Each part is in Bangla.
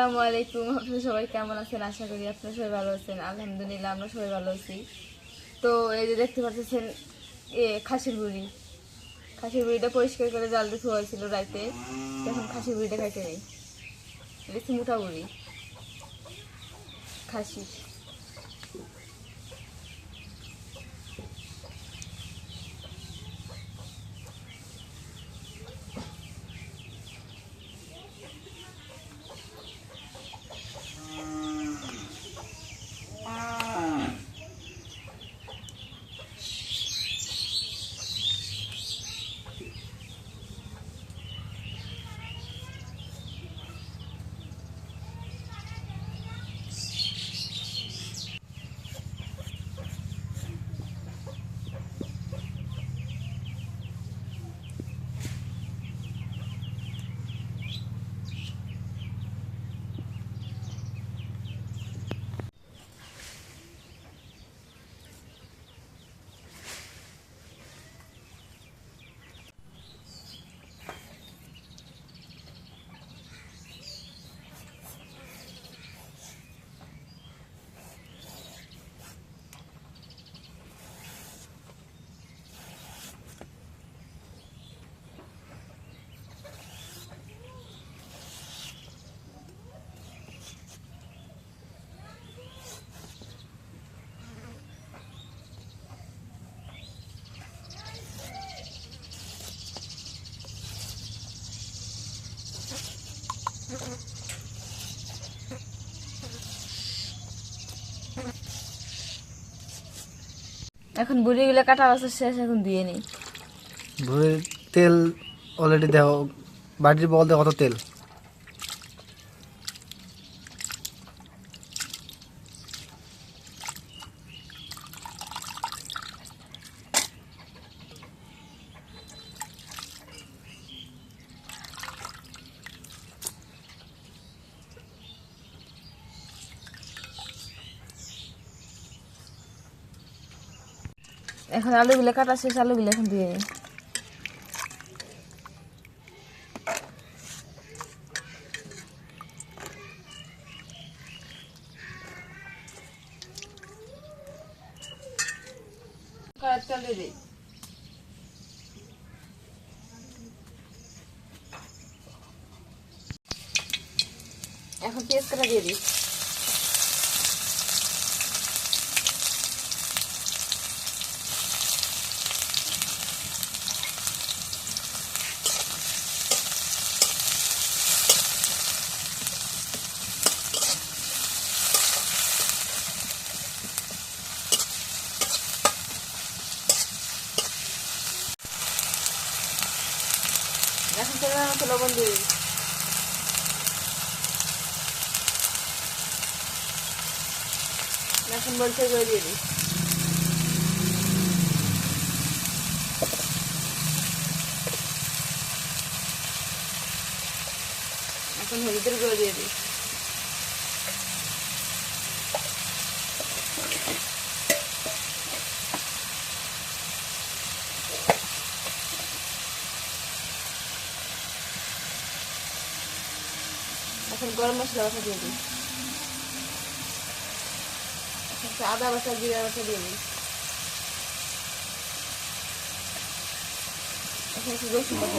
আসসালামু আলাইকুম। আপনারা সবাই কেমন আছেন? আশা করি আপনারা সবাই ভালো আছেন। আলহামদুলিল্লাহ, আমরা সবাই ভালো আছি। তো এই যে দেখতে পাচ্ছেন, এ খাসির বুড়ি খাসির বুড়িটা পরিষ্কার করে জাল দিয়ে ধোয়া হয়েছিল রাইতে। এখন খাসির বুড়িটা খাইতে নেই। এটা হচ্ছে বুড়ি খাসি এখন বুড়িগুলো কাটা আছে, শেষ এখন দিয়ে নেই। ভুঁড়ির তেল অলরেডি দেওয়া বাড়ির বল দেওয়া কত তেল? আলুগুলো কাটা শেষ আলুগুলো এখন দিয়ে নেই এখন পেঁয়াজ কাটা দিয়ে দিই এখন পরিমাণ মতো লবণ দিই এখন বলছে করে দিয়ে দিই এখন হলুদের গুঁড়ো দিয়ে দিই এখন গরম মশলা বাটা দিয়ে দিই একটু আদা বাটা জিরা বাটা দিয়ে দিই এখন একটু রসুন বাটা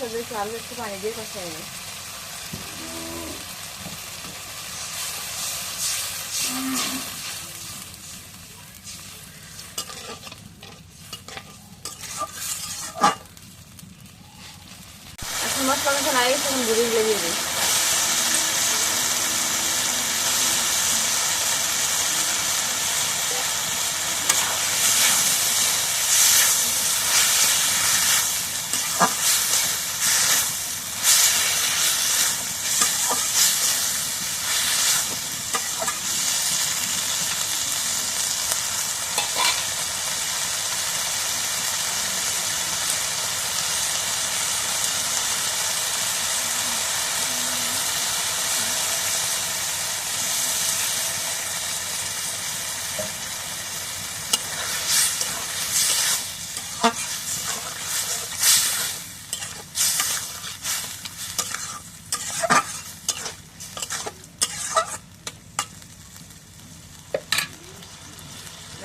দিয়ে একটু আলু একটু পানি দিয়ে কষাই নিই। এখন মশলা যখন আগে তখন গুড়ি লেগে দিই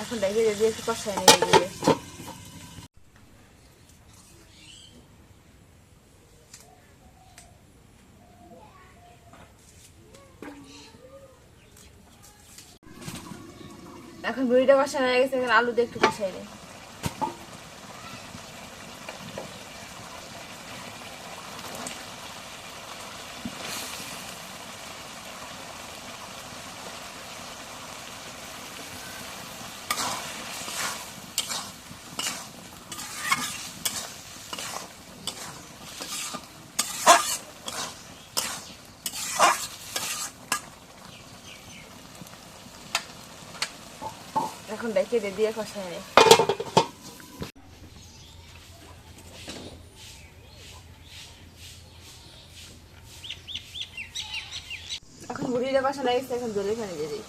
এখন দেখে যদি একটু কষায় নিয়ে দিয়ে এখন বুড়িটা কষা হয়ে গেছে, এখন আলু দিয়ে একটু কষাই নেই। এখন দে দিয়ে কষায় নেই এখন বুড়িটা কষা গেছে এখন জলে পানি দিয়ে দিই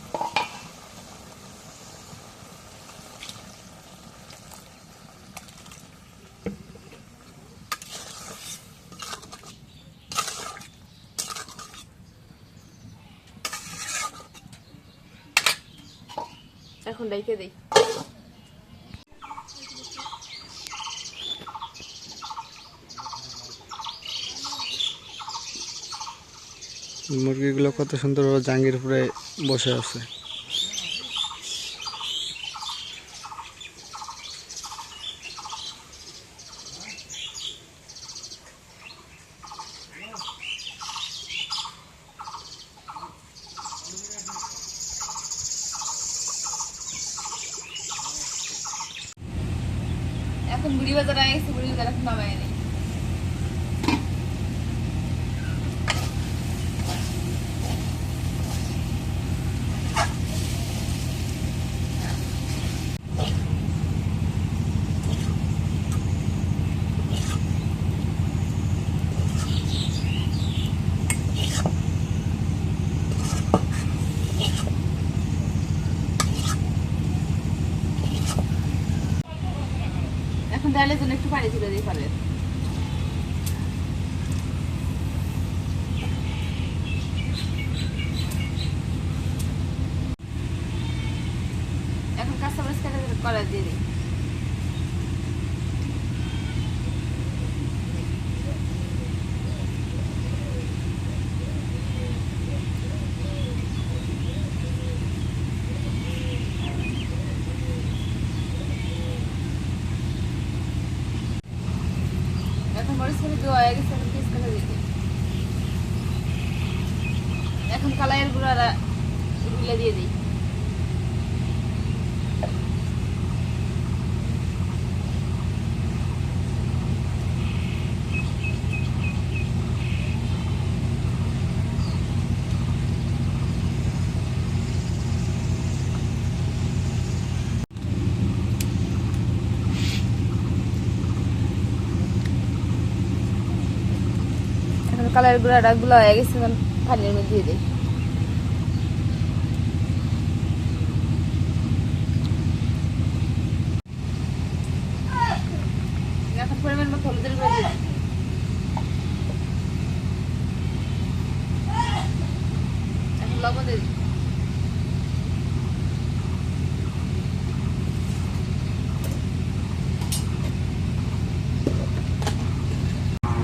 এখন রেখে দিই মুরগিগুলো কত সুন্দরভাবে জাঙ্গির উপরে বসে আছে। এখন বুড়ি বাজার আগে গেছে বুড়ি বাজার এখন নামায় নেই এখন ডালের জন্য একটু পানি তুলে দিই পারেন এখন কাঁচা মরিচ কাটা কলা দিয়ে দিই এখন মরিচ করে দেওয়া হয়ে গেছে এখন পিস কাটা দিয়ে দিই এখন কালাইয়ের গুঁড়া গুলে দিয়ে দিই এখন কালার গুঁড়াটা গুলো হয়ে গেছে, এখন পানির মধ্যে দিয়ে দিই। এখন পরিমাণ মতো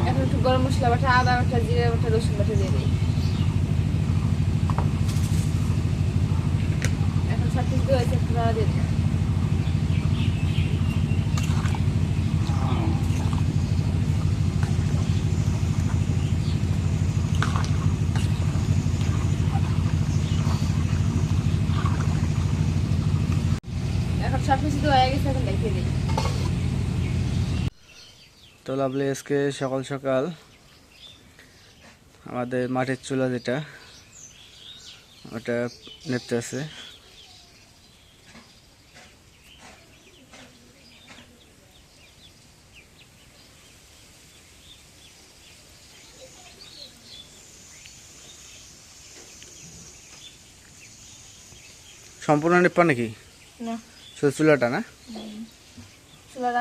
এখন গরম মশলা বাটা, আদা রসুন বাটা দিয়ে দিই। এখন সব কিছু হয়েছে একটু দিয়ে দিই। তো লাভলি, আজকে সকাল সকাল আমাদের মাটির চুলা যেটা ওটা নেপতে আছে। সম্পূর্ণ নেপা নাকি? না। শুধু চুলাটা না? চুলার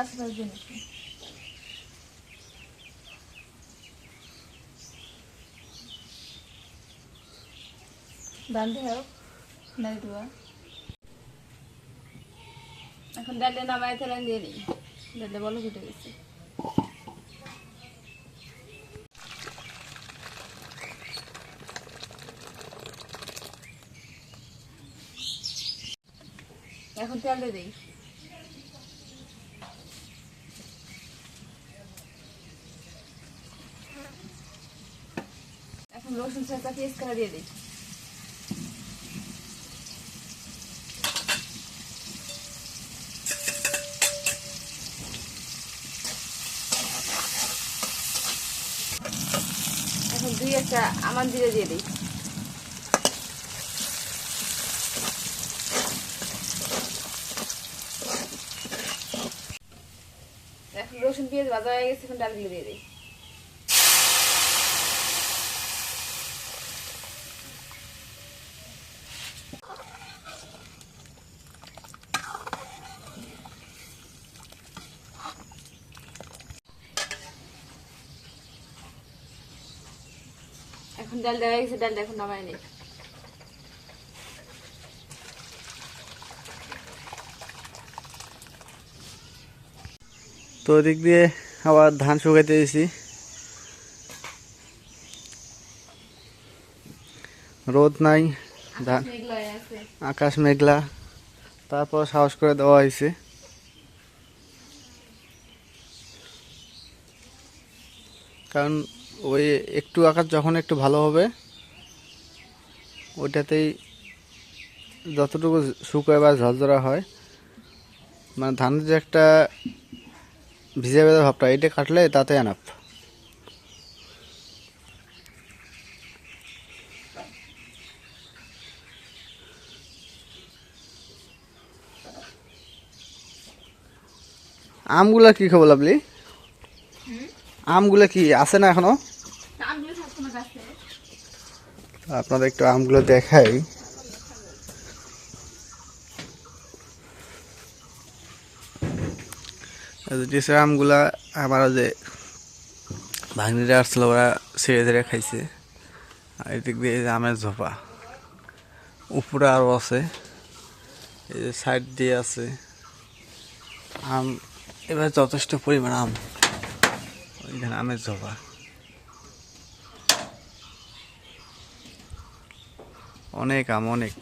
দান হোক না দিবা এখন ডালটা নামায় তেল দিয়ে দিই ডালটা বলো কেটে গেছে। এখন তেলটা দিই। এখন রসুন ছেঁচা পেস্ট করে দিয়ে দিই এখন দুই একটা আমার দিয়ে দিয়ে দিই। রসুন পেঁয়াজ ভাজা হয়ে গেছে এখন ডালগুলো দিয়ে দিই। ডাল হয়ে গেছে ডালটা এখন নামায় নিই। তো ওদিক দিয়ে আবার ধান শুকাইতে দিয়েছি রোদ নাই ধান আকাশ মেঘলা তারপর সাহস করে দেওয়া হয়েছে। কারণ ওই একটু আকাশ যখন একটু ভালো হবে ওইটাতেই যতটুকু শুকায় বা ঝরঝরা হয় মানে ধানের যে একটা ভিজে ভেজা ভাবটা এটা কাটলে তাতে আনাপ আমগুলা কি খবর লাভলি? আমগুলা কি আছে না এখনও আমগুলো থাকতো না গাছে আপনাদের একটু আমগুলো দেখাই। টিসের আমগুলা আমার যে ভাগ্নিরা আসছিল, ওরা ছেড়ে ছেড়ে খাইছে। আর এদিক দিয়ে এই যে আমের ঝোপা। উপরে আরও আছে। এই যে সাইড দিয়ে আছে। আম, এবার যথেষ্ট পরিমাণ আম। ওইখানে আমের ঝোপা। অনেক আম, অনেক।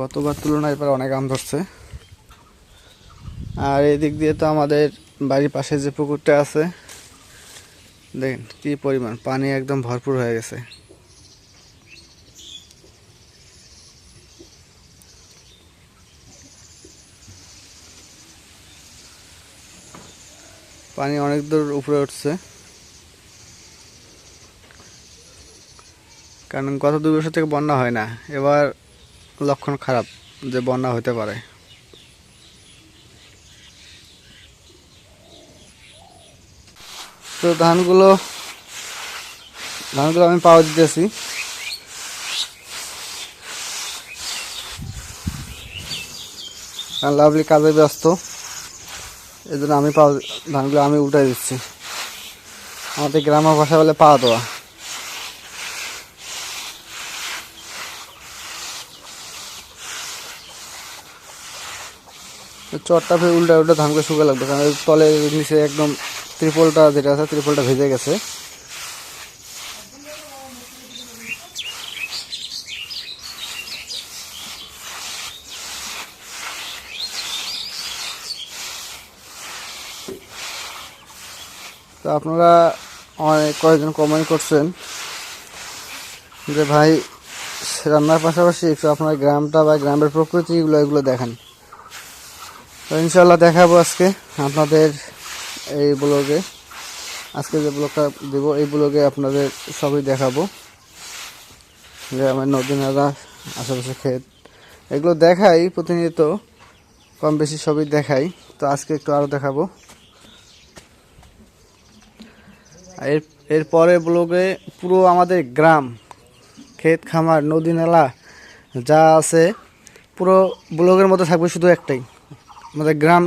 গতবার তুলনায় এবার অনেক আম ধরছে। আর এদিক দিয়ে তো আমাদের বাড়ির পাশে যে পুকুরটা আছে, দেখেন কি পরিমাণ, পানি একদম ভরপুর হয়ে গেছে। পানি অনেক দূর উপরে উঠছে। কারণ গত দু বছর থেকে বন্যা হয় না। এবার লক্ষণ খারাপ যে বন্যা হতে পারে। তো ধানগুলো ধানগুলো আমি পাওয়া দিতেছি। লাভলি কাজে ব্যস্ত। এই জন্য আমি পাওয়া, ধানগুলো আমি উঠাই দিচ্ছি। আমাদের গ্রামের ভাষা বলে পাওয়া দেওয়া। চটটা ফের উল্টা উল্টা ধানগুলো শুকে লাগবে, কারণ তলে নিচে একদম ত্রিপলটা যেটা আছে, ত্রিপলটা ভেজে গেছে। তো আপনারা অনেক কয়েকজন কমেন্ট করছেন যে, ভাই, রান্নার পাশাপাশি একটু আপনার গ্রামটা বা গ্রামের প্রকৃতিগুলো, এগুলো দেখান। তো ইনশাল্লাহ দেখাবো আজকে আপনাদের এই ব্লগে। আজকে যে ব্লগটা দেব, এই ব্লগে আপনাদের সবই দেখাবো। যে আমার নদী নালা আশেপাশে ক্ষেত, এগুলো দেখাই প্রতিনিয়ত কম বেশি সবই দেখাই। তো আজকে একটু আরও দেখাবো। এর এরপরে ব্লগে পুরো আমাদের গ্রাম, ক্ষেত, খামার, নদী, নালা যা আছে, পুরো ব্লগের মধ্যে থাকবে শুধু একটাই। আমাদের গ্রাম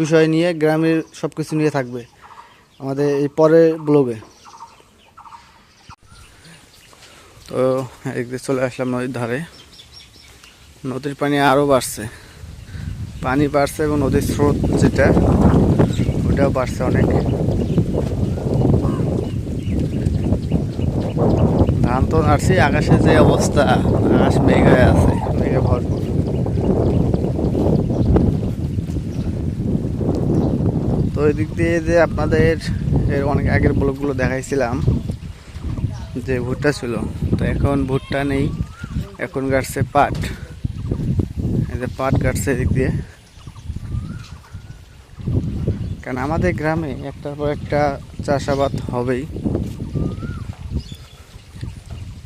বিষয় নিয়ে, গ্রামের সব কিছু নিয়ে থাকবে আমাদের এই পরে ব্লগে। তো একদিকে চলে আসলাম নদীর ধারে। নদীর পানি আরও বাড়ছে। পানি বাড়ছে এবং নদীর স্রোত যেটা, ওটাও বাড়ছে অনেক। ধান তো নাড়ছি আকাশের যে অবস্থা, আকাশ মেঘ হয়ে আছে, মেঘে ভরপুর। তো এই দিক দিয়ে যে আপনাদের এর অনেক আগের ব্লকগুলো দেখাইছিলাম, যে ভুট্টা ছিল। তো এখন ভুট্টা নেই, এখন কাটছে পাট। এই যে পাট কাটছে এদিক দিয়ে। কারণ আমাদের গ্রামে একটার পর একটা চাষাবাদ হবেই।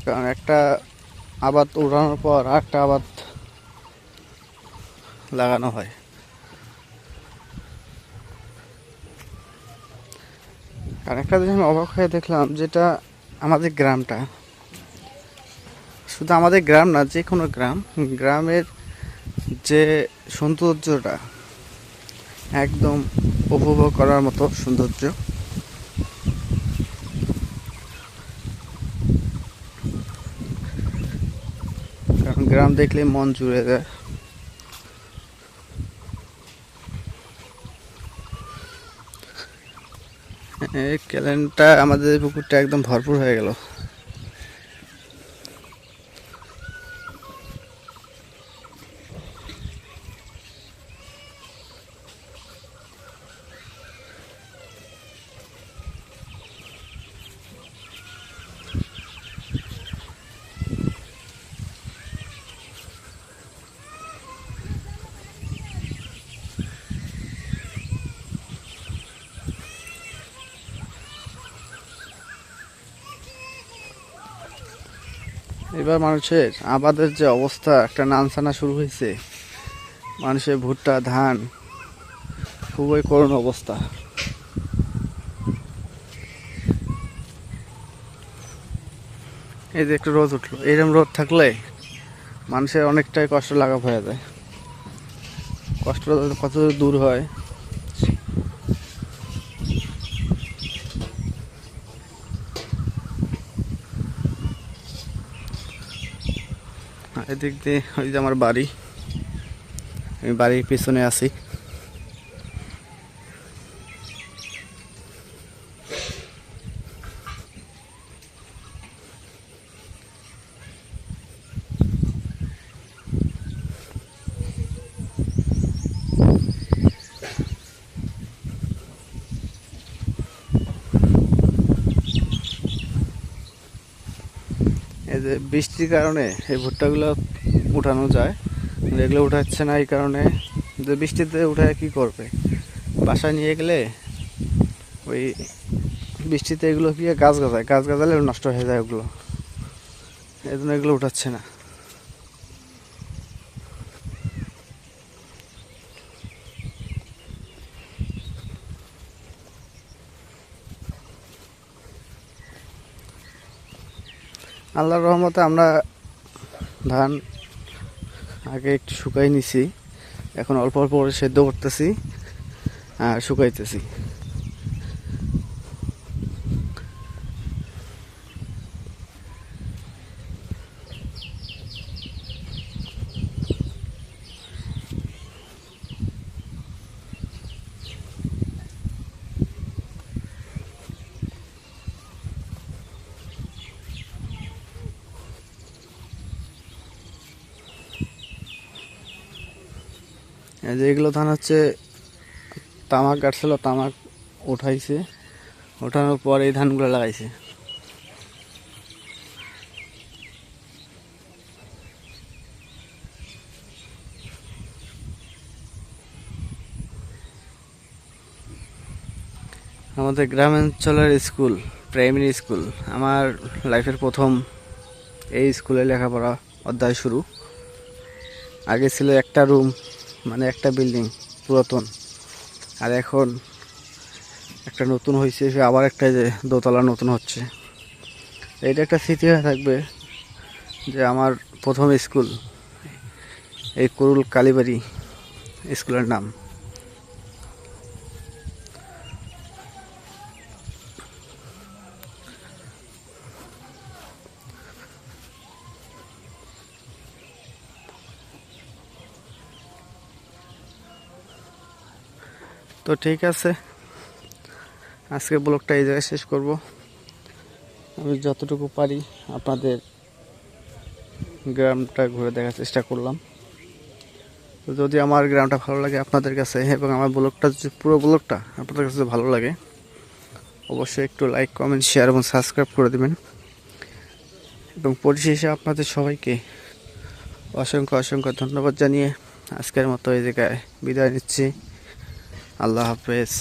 কারণ একটা আবাদ উড়ানোর পর আরেকটা আবাদ লাগানো হয়। আর একটা জিনিস আমি অবাক হয়ে দেখলাম, যেটা আমাদের গ্রামটা। শুধু আমাদের গ্রাম না, যে কোনো গ্রাম, গ্রামের যে সৌন্দর্যটা, একদম উপভোগ করার মতো সৌন্দর্য। কারণ গ্রাম দেখলে মন জুড়ে যায়। এই ক্যালেন্ডটা আমাদের পুকুরটা একদম ভরপুর হয়ে গেল। এবার মানুষের আবাদের যে অবস্থা, একটা নামসানা শুরু হয়েছে। মানুষের ভুট্টা, ধান, খুবই করুণ অবস্থা। এই যে একটু রোদ উঠল এরকম রোদ থাকলে মানুষের অনেকটাই কষ্ট লাগা হয়ে যায়। কষ্ট কত দূর হয়? দিয়ে ওই যে আমার বাড়ি। আমি বাড়ির পিছনে আছি এই যে বৃষ্টির কারণে এই ভুট্টাগুলো উঠানো যায়। এগুলো উঠাচ্ছে না এই কারণে। যে বৃষ্টিতে উঠায় কি করবে? বাসায় নিয়ে গেলে ওই বৃষ্টিতে এগুলো কি গাছ গাছায় গাছ গাছালে নষ্ট হয়ে যায় ওগুলো। এই জন্য এগুলো উঠাচ্ছে না। আল্লাহর রহমতে আমরা ধান আগে একটু শুকাই নিছি। এখন অল্প অল্প করে সেদ্ধ করতেছি আর শুকাইতেছি। এই যে ধান হচ্ছে, তামাক কাটছিল, তামাক উঠাইছে। ওঠানোর পর এই ধানগুলো লাগাইছে। আমাদের গ্রামাঞ্চলের স্কুল, প্রাইমারি স্কুল, আমার লাইফের প্রথম এই স্কুলে লেখাপড়া অধ্যায় শুরু। আগে ছিল একটা রুম মানে একটা বিল্ডিং পুরাতন। আর এখন একটা নতুন হয়েছে সে আবার একটা যে দোতলা নতুন হচ্ছে। এইটা একটা স্মৃতি হয়ে থাকবে যে আমার প্রথম স্কুল এই করুল কালীবাড়ি স্কুলের নাম। তো ঠিক আছে। আজকের ব্লগটা এই জায়গায় শেষ করব। আমি যতটুকু পারি আপনাদের গ্রামটা ঘুরে দেখার চেষ্টা করলাম। তো যদি আমার গ্রামটা ভালো লাগে আপনাদের কাছে এবং আমার ব্লগটা পুরো ব্লগটা আপনাদের কাছে ভালো লাগে, অবশ্যই একটু লাইক, কমেন্ট, শেয়ার এবং সাবস্ক্রাইব করে দেবেন। এবং পরিশেষে আপনাদের সবাইকে অসংখ্য অসংখ্য ধন্যবাদ জানিয়ে আজকের মতো এই জায়গায় বিদায় নিচ্ছি। আল্লাহ হাফেজ।